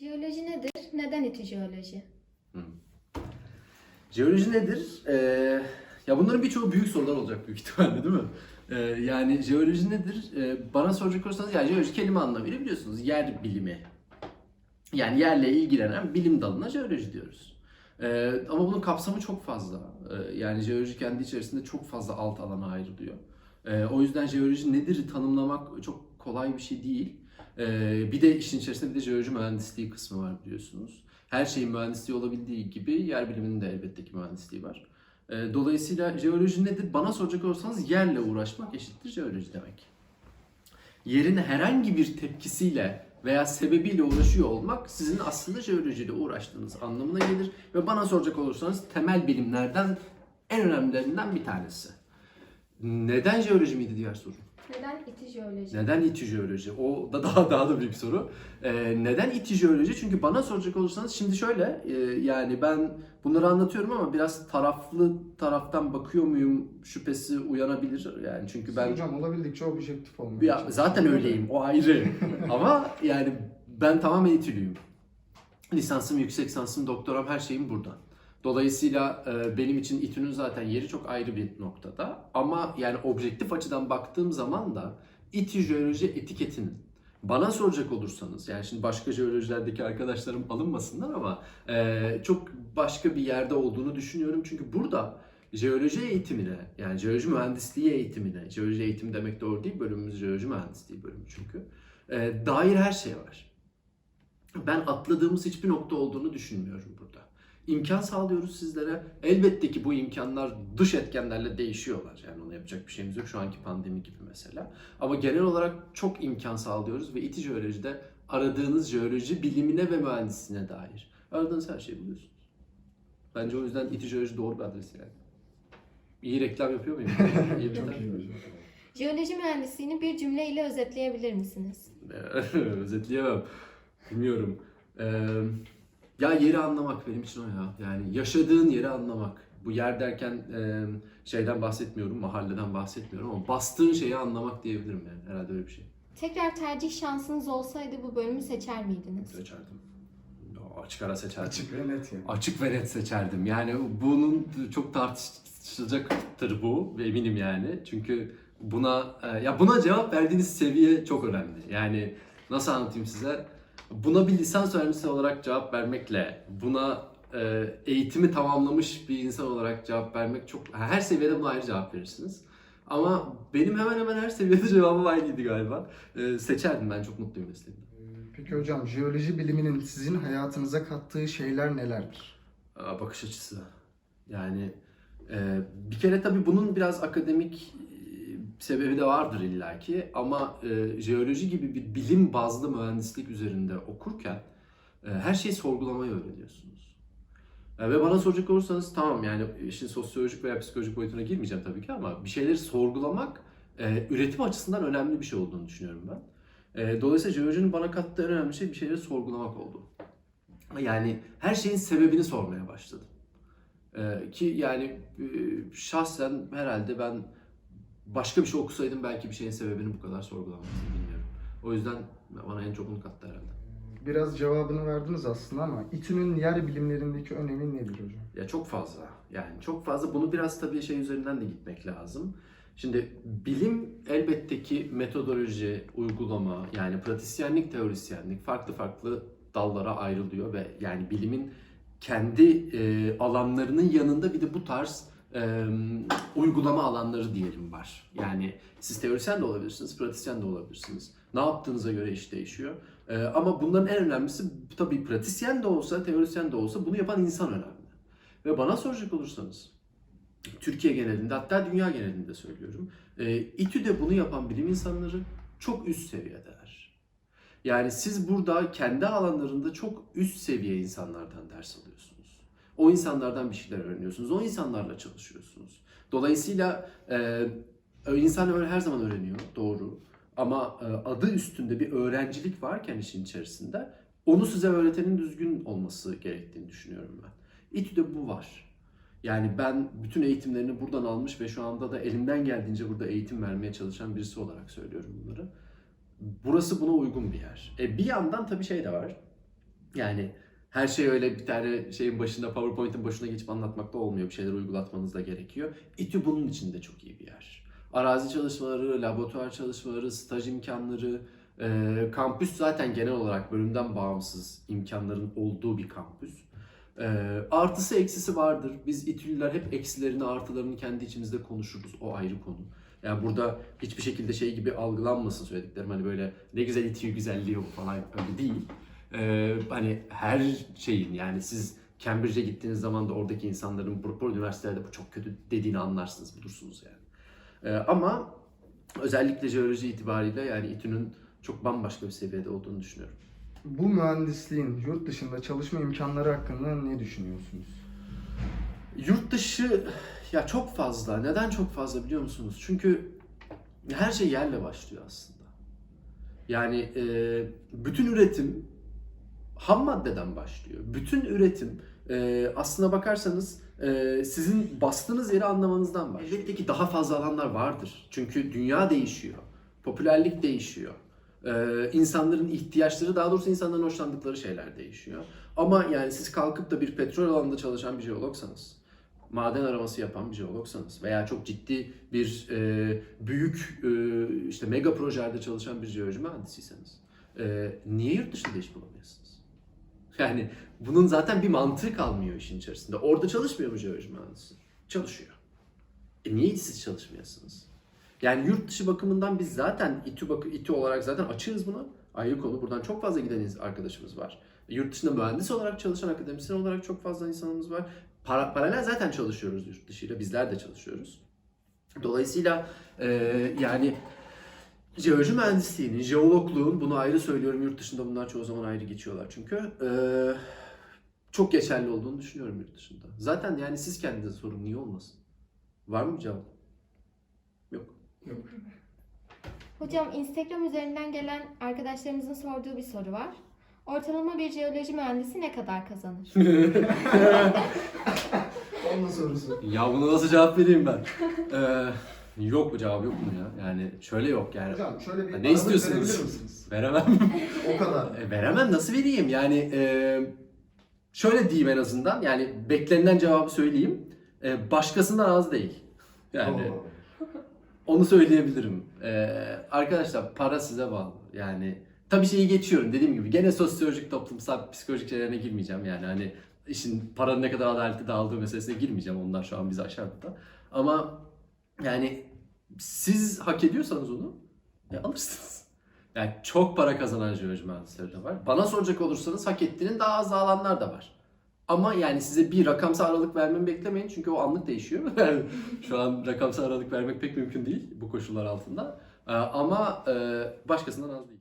Jeoloji nedir? Neden İTÜ jeoloji? Jeoloji nedir? Ee, ya bunların birçoğu büyük sorular olacak büyük ihtimalle değil mi? Ee, yani jeoloji nedir? Ee, bana soracak olursanız yani jeoloji kelime anlamıyla biliyorsunuz yer bilimi. Yani yerle ilgilenen bilim dalına jeoloji diyoruz. Ee, ama bunun kapsamı çok fazla. Ee, yani jeoloji kendi içerisinde çok fazla alt alana ayrılıyor. Ee, o yüzden jeoloji nedir tanımlamak çok kolay bir şey değil. Ee, bir de işin içerisinde bir de jeoloji mühendisliği kısmı var biliyorsunuz. Her şeyin mühendisliği olabildiği gibi yer biliminin de elbette ki mühendisliği var. Ee, dolayısıyla jeoloji nedir? Bana soracak olursanız yerle uğraşmak eşittir jeoloji demek. Yerin herhangi bir tepkisiyle veya sebebiyle uğraşıyor olmak sizin aslında jeolojiyle uğraştığınız anlamına gelir. Ve bana soracak olursanız temel bilimlerden en önemlilerinden bir tanesi. Neden jeoloji miydi diğer soru? Neden İTÜ jeoloji? Neden İTÜ jeoloji? O da daha daha da büyük bir soru. Ee, neden İTÜ jeoloji? Çünkü bana soracak olursanız şimdi şöyle e, yani ben bunları anlatıyorum ama biraz taraflı taraftan bakıyor muyum şüphesi uyanabilir yani çünkü ben Hocam olabildiğince objektif olmak ya, zaten öyleyim o ayrı ama yani ben tamamen İTÜ'lüyüm. Lisansım, yüksek lisansım, doktoram her şeyim burada. Dolayısıyla e, benim için İTÜ'nün zaten yeri çok ayrı bir noktada. Ama yani objektif açıdan baktığım zaman da İTÜ jeoloji etiketinin bana soracak olursanız yani şimdi başka jeolojilerdeki arkadaşlarım alınmasınlar ama e, çok başka bir yerde olduğunu düşünüyorum. Çünkü burada jeoloji eğitimine yani jeoloji mühendisliği eğitimine, jeoloji eğitimi demek doğru değil bölümümüz jeoloji mühendisliği bölümü çünkü e, dair her şey var. Ben atladığımız hiçbir nokta olduğunu düşünmüyorum burada. İmkan sağlıyoruz sizlere. Elbette ki bu imkanlar dış etkenlerle değişiyorlar. Yani ona yapacak bir şeyimiz yok şu anki pandemi gibi mesela. Ama genel olarak çok imkan sağlıyoruz ve İTÜ Jeoloji'de aradığınız jeoloji bilimine ve mühendisliğine dair aradığınız her şeyi buluyorsunuz. Bence o yüzden İTÜ Jeoloji doğru bir adres yani. İyi reklam yapıyor muyum? İyi reklam. Çok iyi hocam. Jeoloji mühendisliğini bir cümleyle özetleyebilir misiniz? Özetleyemem. Bilmiyorum. Ee, ya yeri anlamak benim için o ya. Yani yaşadığın yeri anlamak. Bu yer derken e, şeyden bahsetmiyorum, mahalleden bahsetmiyorum ama bastığın şeyi anlamak diyebilirim yani. Herhalde öyle bir şey. Tekrar tercih şansınız olsaydı bu bölümü seçer miydiniz? Seçerdim. Açık ara seçerdim. Açık ve net yani. Açık ve net seçerdim. Yani bunun çok tartışılacaktır bu ve eminim yani. Çünkü buna ya buna cevap verdiğiniz seviye çok önemli. Yani nasıl anlatayım size? Buna bir lisans öğrencisi olarak cevap vermekle buna e, eğitimi tamamlamış bir insan olarak cevap vermek çok her seviyede buna ayrı cevap verirsiniz. Ama benim hemen hemen her seviyede cevabım aynıydı galiba. E, seçerdim ben çok mutluyum mesleğimde. Ee, Peki hocam jeoloji biliminin sizin hayatınıza kattığı şeyler nelerdir? Aa, bakış açısı. Yani e, bir kere tabii bunun biraz akademik e, sebebi de vardır illaki ama e, jeoloji gibi bir bilim bazlı mühendislik üzerinde okurken e, her şeyi sorgulamayı öğreniyorsunuz. E, ve bana soracak olursanız tamam yani işin sosyolojik veya psikolojik boyutuna girmeyeceğim tabii ki ama bir şeyleri sorgulamak e, üretim açısından önemli bir şey olduğunu düşünüyorum ben. E, dolayısıyla jeolojinin bana kattığı en önemli şey bir şeyleri sorgulamak oldu. Yani her şeyin sebebini sormaya başladım. Ee, ki yani e, şahsen herhalde ben başka bir şey okusaydım belki bir şeyin sebebini bu kadar sorgulamazdım bilmiyorum. O yüzden bana en çok onu kattı herhalde. Biraz cevabını verdiniz aslında ama İTÜ'nün yer bilimlerindeki önemi nedir hocam? Ya çok fazla. Yani çok fazla. Bunu biraz tabii şey üzerinden de gitmek lazım. Şimdi bilim elbette ki metodoloji, uygulama yani pratisyenlik, teorisyenlik farklı farklı dallara ayrılıyor ve yani bilimin kendi e, alanlarının yanında bir de bu tarz e, uygulama alanları diyelim var. Yani siz teorisyen de olabilirsiniz, pratisyen de olabilirsiniz. Ne yaptığınıza göre iş değişiyor. E, ama bunların en önemlisi tabii pratisyen de olsa, teorisyen de olsa bunu yapan insan önemli. Ve bana soracak olursanız Türkiye genelinde hatta dünya genelinde söylüyorum. E, İTÜ'de bunu yapan bilim insanları çok üst seviyedeler. Yani siz burada kendi alanlarında çok üst seviye insanlardan ders alıyorsunuz. O insanlardan bir şeyler öğreniyorsunuz. O insanlarla çalışıyorsunuz. Dolayısıyla e, insan her zaman öğreniyor, doğru. Ama e, adı üstünde bir öğrencilik varken işin içerisinde onu size öğretenin düzgün olması gerektiğini düşünüyorum ben. İTÜ'de bu var. Yani ben bütün eğitimlerini buradan almış ve şu anda da elimden geldiğince burada eğitim vermeye çalışan birisi olarak söylüyorum bunları. Burası buna uygun bir yer. E bir yandan tabii şey de var. Yani her şey öyle bir tane şeyin başında, PowerPoint'in başına geçip anlatmakta olmuyor. Bir şeyler uygulatmanız da gerekiyor. İTÜ bunun için de çok iyi bir yer. Arazi çalışmaları, laboratuvar çalışmaları, staj imkanları, e, kampüs zaten genel olarak bölümden bağımsız imkanların olduğu bir kampüs. E, artısı eksisi vardır. Biz İTÜ'lüler hep eksilerini, artılarını kendi içimizde konuşuruz. O ayrı konu. Yani burada hiçbir şekilde şey gibi algılanmasın söylediklerim. Hani böyle ne güzel İTÜ güzelliği bu falan öyle değil. Ee, hani her şeyin yani siz Cambridge'e gittiğiniz zaman da oradaki insanların bu, üniversitelerde bu çok kötü dediğini anlarsınız, bulursunuz yani. Ee, ama özellikle jeoloji itibariyle yani İTÜ'nün çok bambaşka bir seviyede olduğunu düşünüyorum. Bu mühendisliğin yurt dışında çalışma imkanları hakkında ne düşünüyorsunuz? Yurt dışı ya çok fazla. Neden çok fazla biliyor musunuz? Çünkü her şey yerle başlıyor aslında. Yani e, bütün üretim ham maddeden başlıyor. Bütün üretim e, aslına bakarsanız e, sizin bastığınız yeri anlamanızdan başlıyor. Elbette ki daha fazla alanlar vardır. Çünkü dünya değişiyor. Popülerlik değişiyor. E, insanların ihtiyaçları, daha doğrusu insanların hoşlandıkları şeyler değişiyor. Ama yani siz kalkıp da bir petrol alanında çalışan bir jeologsanız, maden araması yapan bir jeologsanız veya çok ciddi bir e, büyük e, işte mega projelerde çalışan bir jeoloji mühendisiyseniz e, niye yurt dışında iş bulamıyorsunuz? Yani bunun zaten bir mantığı kalmıyor işin içerisinde. Orada çalışmıyor mu jeoloji mühendisi? Çalışıyor. E niye siz çalışmıyorsunuz? Yani yurt dışı bakımından biz zaten İTÜ, bakı, İTÜ olarak zaten açığız buna. Ayrı konu. Buradan çok fazla giden arkadaşımız var. E, Yurt dışında mühendis olarak çalışan akademisyen olarak çok fazla insanımız var. Para, paralel zaten çalışıyoruz yurt dışıyla. Bizler de çalışıyoruz. Dolayısıyla e, yani jeoloji mühendisliğinin, jeologluğun bunu ayrı söylüyorum. Yurt dışında bunlar çoğu zaman ayrı geçiyorlar çünkü. e, çok geçerli olduğunu düşünüyorum yurt dışında. Zaten yani siz kendinize sorun niye olmasın? Var mı cevap? Yok. Hocam Instagram üzerinden gelen arkadaşlarımızın sorduğu bir soru var. Ortalama bir jeoloji mühendisi ne kadar kazanır? Onun sorusu. Ya buna nasıl cevap vereyim ben? Ee, yok bu cevap yok mu ya? Yani şöyle yok yani. Hocam şöyle bir Ne istiyorsunuz? verebilir misiniz? Veremem. O kadar. E, veremem nasıl vereyim? Yani e, şöyle diyeyim en azından. Yani beklenilen cevabı söyleyeyim. E, başkasından az değil. Yani Oo. onu söyleyebilirim. E, arkadaşlar para size bağlı. Yani tabii şeyi geçiyorum dediğim gibi. Gene sosyolojik, toplumsal, psikolojik şeylerine girmeyeceğim. Yani hani işin paranın ne kadar adaletli dağıldığı meselesine girmeyeceğim. Onlar şu an bizi aşar burada. Ama yani siz hak ediyorsanız onu e, alırsınız. Yani çok para kazanan jeoloji mühendisleri de var. Bana soracak olursanız hak ettiğinin daha az alanlar da var. Ama yani size bir rakamsal aralık vermemi beklemeyin çünkü o anlık değişiyor. Şu an rakamsal aralık vermek pek mümkün değil bu koşullar altında. Ee, Ama e, başkasından az değil.